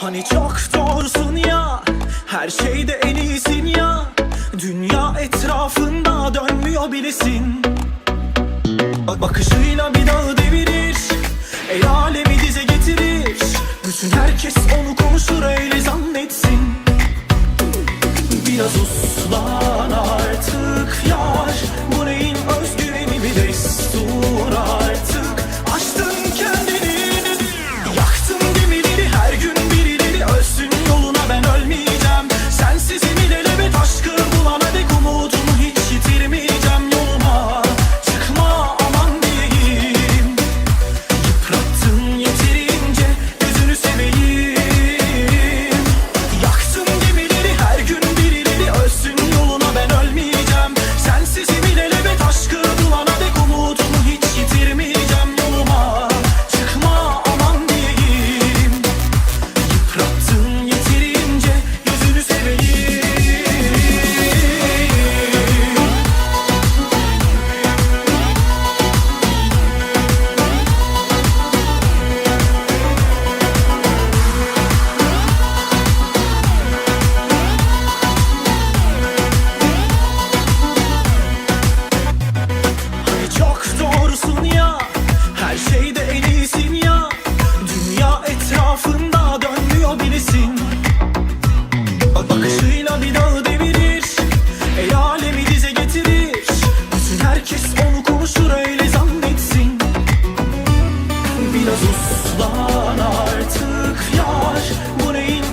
Hani çok doğrusun ya Her şeyde en iyisin ya. Dünya etrafında dönmüyor bilesin. Bak bakışıyla bir dağı devirir El alemi dize getirir. Bütün herkes onu konuşur öyle zannetsin. Biraz uslan artık Etrafında dönmüyor birisin. Bakışıyla bir dağı devirir El alemi dize getirir. Bütün herkes onu konuşur öyle zannetsin. Biraz uslan artık yar Bu neyin